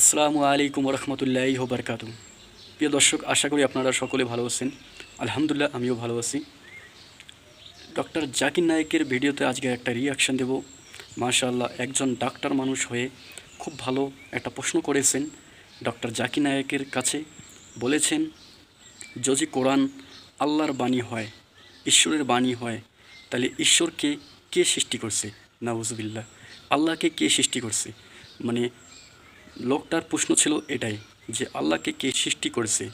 আসসালামু আলাইকুম রহমতুল্লাহ বরকাত প্রিয় দর্শক, আশা করি আপনারা সকলে ভালো আছেন। আলহামদুলিল্লাহ, আমিও ভালো আছি। ডক্টর জাকির নায়েকের ভিডিওতে আজকে একটা রিয়াকশান দেব। মাশাআল্লাহ, একজন ডাক্তার মানুষ হয়ে খুব ভালো একটা প্রশ্ন করেছেন ডক্টর জাকির নায়েকের কাছে। বলেছেন, যদি কোরআন আল্লাহর বাণী হয়, ঈশ্বরের বাণী হয়, তাহলে ঈশ্বরকে কে সৃষ্টি করছে? নাউজুবিল্লাহ, আল্লাহকে কে সৃষ্টি করছে? মানে লোকটার প্রশ্ন ছিল এটাই, যে আল্লাহকে কে সৃষ্টি করেছে।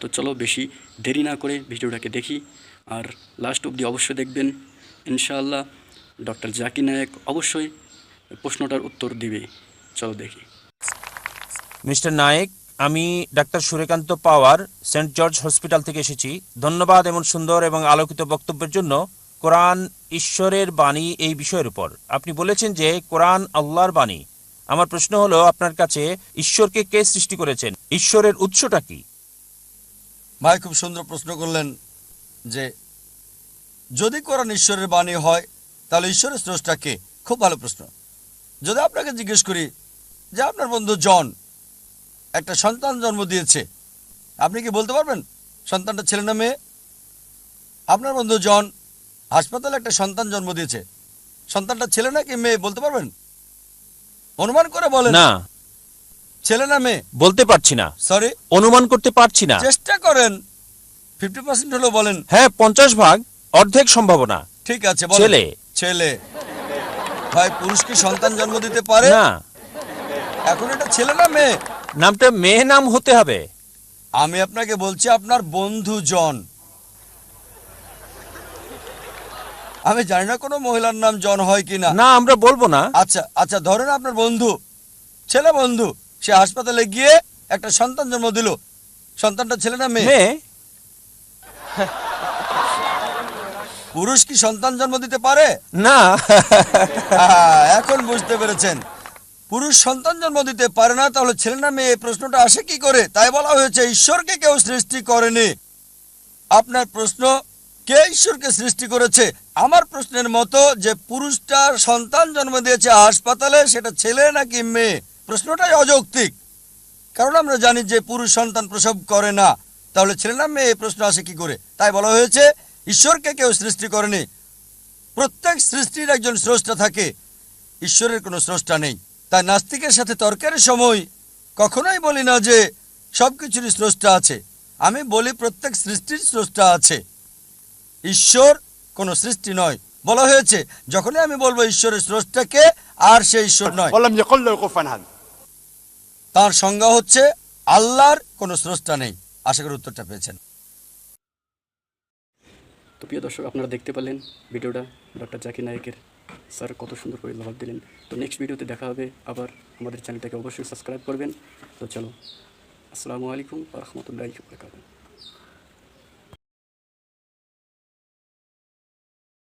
তো চলো বেশি দেরি না করে ভিডিওটাকে দেখি, আর লাস্ট অবধি অবশ্যই দেখবেন, ইনশাআল্লাহ ডক্টর জাকির নায়ক অবশ্যই প্রশ্নটার উত্তর দিবে। চলো দেখি। মিস্টার নায়েক, আমি doctor Suryakanta Pawar, saint George hospital থেকে এসেছি। ধন্যবাদ এমন সুন্দর এবং আলোকিত বক্তব্যের জন্য। কোরআন ঈশ্বরের বাণী এই বিষয়ের উপর। আপনি বলেছেন যে কোরআন আল্লাহর বাণী। আমার প্রশ্ন হলো, আপনার কাছে ঈশ্বরকে কে সৃষ্টি করেছেন? ঈশ্বরের উৎসটা কি? ভাই, খুব সুন্দর প্রশ্ন করলেন যে, যদি কোরআন ঈশ্বরের বাণী হয়, তাহলে ঈশ্বরের স্রষ্টা কে? খুব ভালো প্রশ্ন। যদি আপনাকে জিজ্ঞেস করি যে, আপনার বন্ধু জন একটা সন্তান জন্ম দিয়েছে, আপনি কি বলতে পারবেন? সন্তানটা ছেলে না মেয়ে? আপনার বন্ধু জন হাসপাতালে একটা সন্তান জন্ম দিয়েছে, সন্তানটা ছেলে নাকি মেয়ে, বলতে পারবেন? অনুমান করে বলেন। না। ছেলে না মেয়ে? বলতে পারছি না। সরি অনুমান করতে পারছি না। চেষ্টা করেন। ফিফটি পার্সেন্ট হলেও বলেন। হ্যাঁ পঞ্চাশ ভাগ অর্ধেক সম্ভাবনা। ঠিক আছে বলেন। ছেলে। ছেলে। ভাই পুরুষ কি সন্তান জন্ম দিতে পারে? না। এখন এটা ছেলে না মেয়ে? নামটা মেয়ে নাম হতে হবে। আমি আপনাকে বলছি আপনার বন্ধু জন আমি জানি না কোনো মহিলার নাম জন হয় কিনা। না আমরা বলব না। আচ্ছা আচ্ছা ধরেন আপনার বন্ধু ছেলে বন্ধু সে হাসপাতালে গিয়ে একটা সন্তান জন্ম দিল। সন্তানটা ছেলে না মেয়ে? মেয়ে। পুরুষ কি সন্তান জন্ম দিতে পারে? না। এখন বুঝতে পেরেছেন। পুরুষ সন্তান জন্ম দিতে পারে না তাহলে ছেলে না মেয়ে প্রশ্নটা আসে কি করে? তাই বলা হয়েছে ঈশ্বরকে কেউ সৃষ্টি করেনি। আপনার প্রশ্ন কে ঈশ্বরকে সৃষ্টি করেছে? আমার প্রশ্নের মতো যে পুরুষটা সন্তান জন্ম দিয়েছে হাসপাতালে, সেটা ছেলে নাকি মেয়ে? প্রশ্নটাই অযৌক্তিক। কারণ আমরা জানি যে পুরুষ সন্তান প্রসব করে না। তাহলে ছেলে না মেয়ে প্রশ্ন আসে কি করে? তাই বলা হয়েছে, ঈশ্বরকে কেউ সৃষ্টি করেনি। প্রত্যেক সৃষ্টির একজন স্রষ্টা থাকে। ঈশ্বরের কোনো স্রষ্টা নেই। তাই নাস্তিকের সাথে তর্কের সময় কখনোই বলি না যে সব কিছুরই স্রষ্টা আছে। আমি বলি প্রত্যেক সৃষ্টির স্রষ্টা আছে। ঈশ্বর কোনো সৃষ্টি নয়। বলা হয়েছে যখনই আমি বলব ঈশ্বরের স্রষ্টাকে আর সে ঈশ্বর নয়। তার সংজ্ঞা হচ্ছে আল্লাহর কোন স্রষ্টা নেই। আশা করি উত্তরটা পেয়েছেন। তো প্রিয় দর্শক আপনারা দেখতে পেলেন ভিডিওটা ডক্টর জাকির নায়কের। স্যার কত সুন্দর করে লাভ দিলেন। তো নেক্সট ভিডিওতে দেখা হবে আবার। আমাদের চ্যানেলটাকে অবশ্যই সাবস্ক্রাইব করবেন। তো চলো আসসালামু আলাইকুম রহমতুল্লাহ